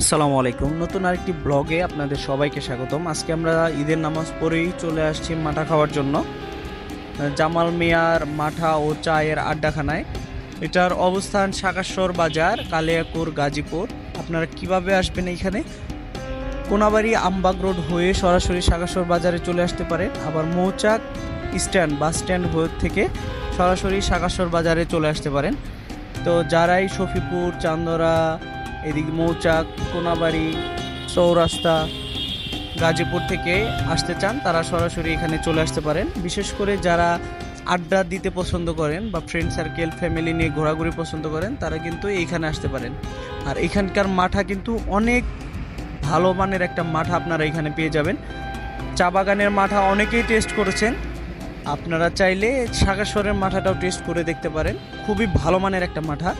আসসালামু আলাইকুম। নতুন আরেকটি ব্লগে আপনাদের সবাইকে স্বাগতম। আজকে আমরা ঈদের নামাজ পড়েই চলে আসছি মাঠা খাওয়ার জন্য। জামাল মিয়ার মাঠা ও চায়ের আড্ডাখানায়। এটার অবস্থান সাকাশ্বর বাজার, কালিয়াকুর, গাজীপুর। আপনারা কীভাবে আসবেন এইখানে? কোনাবাড়ি আমবাগ রোড হয়ে সরাসরি সাকাশ্বর বাজারে চলে আসতে পারেন। আবার মৌচাক স্ট্যান্ড, বাস স্ট্যান্ড থেকে সরাসরি সাকাশ্বর বাজারে চলে আসতে পারেন। তো যারাই শফিপুর, চান্দরা এদিকে মৌচাক, কোনাবাড়ি, চৌরাস্তা, গাজীপুর থেকে আসতে চান, তারা সরাসরি এখানে চলে আসতে পারেন। বিশেষ করে যারা আড্ডা দিতে পছন্দ করেন বা ফ্রেন্ড সার্কেল ফ্যামিলি নিয়ে ঘোরাঘুরি পছন্দ করেন, তারা কিন্তু এইখানে আসতে পারেন। আর এখানকার মাঠা কিন্তু অনেক ভালো মানের একটা মাঠা আপনারা এখানে পেয়ে যাবেন। চা বাগানের মাঠা অনেকেই টেস্ট করেছেন। আপনারা চাইলে সাগেশ্বরের মাঠাটাও টেস্ট করে দেখতে পারেন। খুবই ভালো মানের একটা মাঠা।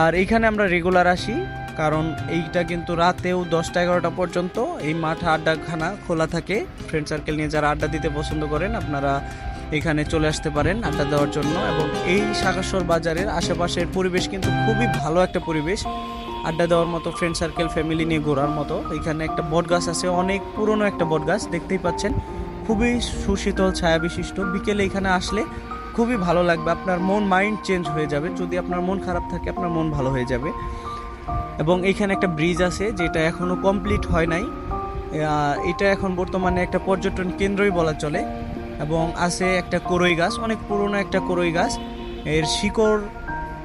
আর এইখানে আমরা রেগুলার আসি, কারণ এইটা কিন্তু রাতেও দশটা এগারোটা পর্যন্ত এই মাঠা আড্ডাখানা খোলা থাকে। ফ্রেন্ড সার্কেল নিয়ে যারা আড্ডা দিতে পছন্দ করেন, আপনারা এখানে চলে আসতে পারেন আড্ডা দেওয়ার জন্য। এবং এই সাগেশ্বর বাজারের আশেপাশের পরিবেশ কিন্তু খুবই ভালো একটা পরিবেশ। আড্ডা দেওয়ার মতো ফ্রেন্ড সার্কেল ফ্যামিলি নিয়ে ঘোরার মতো। এখানে একটা বট গাছ আছে, অনেক পুরনো একটা বট গাছ দেখতেই পাচ্ছেন। খুবই সুশীতল, ছায়া বিশিষ্ট। বিকেলে এখানে আসলে খুবই ভালো লাগবে, আপনার মন মাইন্ড চেঞ্জ হয়ে যাবে। যদি আপনার মন খারাপ থাকে, আপনার মন ভালো হয়ে যাবে। এবং এখানে একটা ব্রিজ আছে, যেটা এখনও কমপ্লিট হয় নাই। এটা এখন বর্তমানে একটা পর্যটন কেন্দ্রই বলা চলে। এবং আছে একটা করই গাছ, অনেক পুরনো একটা করই গাছ। এর শিকড়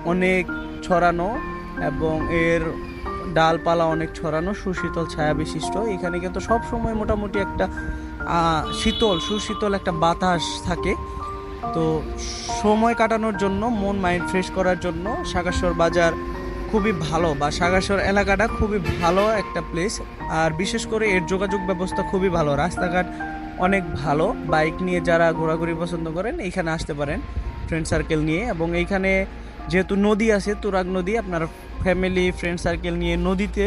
অনেক ছড়ানো এবং এর ডালপালা অনেক ছড়ানো, সুশীতল, ছায়া বিশিষ্ট। এখানে কিন্তু সব সময় মোটামুটি একটা শীতল, সুশীতল একটা বাতাস থাকে। তো সময় কাটানোর জন্য, মন মাইন্ড ফ্রেশ করার জন্য সাগাশ্বর বাজার খুবই ভালো বা সাগাশ্বর এলাকাটা খুবই ভালো একটা প্লেস আর বিশেষ করে এর যোগাযোগ ব্যবস্থা খুবই ভালো। রাস্তাঘাট অনেক ভালো। বাইক নিয়ে যারা ঘোরাঘুরি পছন্দ করেন এইখানে আসতে পারেন ফ্রেন্ড সার্কেল নিয়ে। এবং এইখানে যেহেতু নদী আছে, তুরাগ নদী, আপনার ফ্যামিলি ফ্রেন্ড সার্কেল নিয়ে নদীতে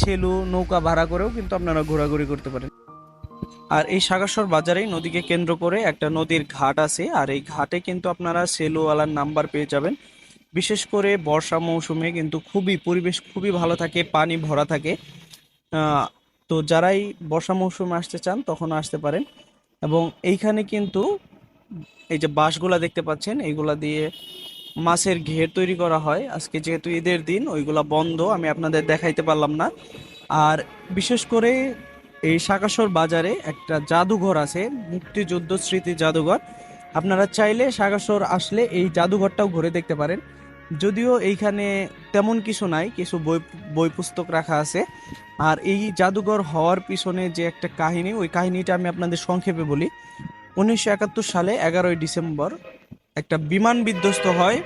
ছেলু, নৌকা ভাড়া করেও কিন্তু আপনারা ঘোরাঘুরি করতে পারেন। আর এই সাগাসর বাজারেই নদীকে কেন্দ্র করে একটা নদীর ঘাট আছে, আর এই ঘাটে কিন্তু আপনারা সেলুওয়ালার নাম্বার পেয়ে যাবেন। বিশেষ করে বর্ষা মৌসুমে কিন্তু খুবই পরিবেশ খুবই ভালো থাকে, পানি ভরা থাকে। তো যারাই বর্ষা মৌসুমে আসতে চান তখন আসতে পারেন। এবং এইখানে কিন্তু এই যে বাঁশগুলা দেখতে পাচ্ছেন, এইগুলা দিয়ে মাছের ঘের তৈরি করা হয়। আজকে যেহেতু ঈদের দিন, ওইগুলা বন্ধ, আমি আপনাদের দেখাইতে পারলাম না। আর বিশেষ করে এই সাকাশর বাজারে একটা জাদুঘর আছে, মুক্তিযুদ্ধ স্মৃতি জাদুঘর। আপনারা চাইলে সাকাশর আসলে এই জাদুঘরটাও ঘুরে দেখতে পারেন। যদিও এইখানে তেমন কিছু নাই, কিছু বই বই পুস্তক রাখা আছে। আর এই জাদুঘর হওয়ার পিছনে যে একটা কাহিনী, ওই কাহিনীটা আমি আপনাদের সংক্ষেপে বলি। উনিশশো একাত্তর সালে এগারোই ডিসেম্বর একটা বিমান বিধ্বস্ত হয়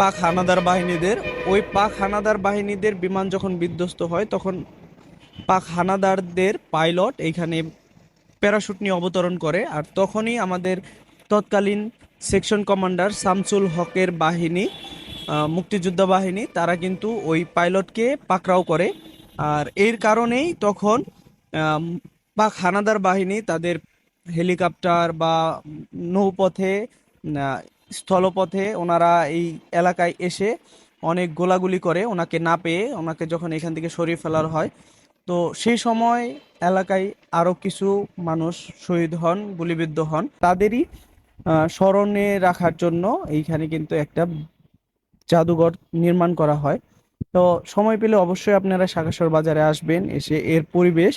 পাক হানাদার বাহিনীদের। ওই পাক হানাদার বাহিনীদের বিমান যখন বিধ্বস্ত হয়, তখন পাক হানাদারদের পাইলট এইখানে প্যারাশুট নিয়ে অবতরণ করে, আর তখনই আমাদের তৎকালীন সেকশন কমান্ডার শামসুল হকের বাহিনী মুক্তিযোদ্ধা বাহিনী, তারা কিন্তু ওই পাইলটকে পাকড়াও করে। আর এর কারণেই তখন পাক হানাদার বাহিনী তাদের হেলিকপ্টার বা নৌপথে স্থলপথে ওনারা এই এলাকায় এসে অনেক গোলাগুলি করে। ওনাকে না পেয়ে ওনাকে যখন এখান থেকে সরিয়ে ফেলার হয় তো সেই সময় এলাকায় আরও কিছু মানুষ শহীদ হন, গুলিবিদ্ধ হন। তাদেরই স্মরণে রাখার জন্য এইখানে কিন্তু একটা জাদুঘর নির্মাণ করা হয়। তো সময় পেলে অবশ্যই আপনারা সাগেশ্বর বাজারে আসবেন, এসে এর পরিবেশ,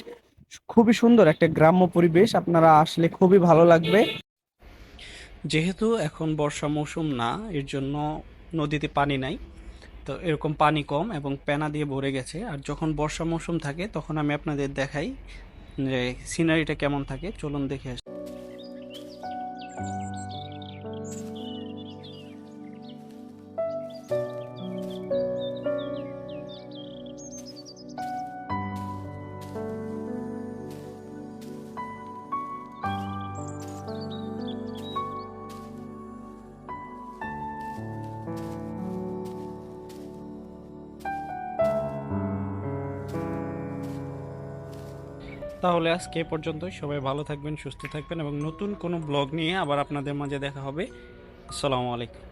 খুবই সুন্দর একটা গ্রাম্য পরিবেশ, আপনারা আসলে খুবই ভালো লাগবে। যেহেতু এখন বর্ষা মৌসুম না, এর জন্য নদীতে পানি নাই। তো এরকম পানি কম এবং প্যানা দিয়ে ভরে গেছে। আর যখন বর্ষা মৌসুম থাকে, তখন আমি আপনাদের দেখাই যে সিনারিটা কেমন থাকে। চলুন দেখে আসি। তাহলে আজকে পর্যন্ত সবাই ভালো থাকবেন, সুস্থ থাকবেন এবং নতুন কোনো ব্লগ নিয়ে আবার আপনাদের মাঝে দেখা হবে। আসসালামু আলাইকুম।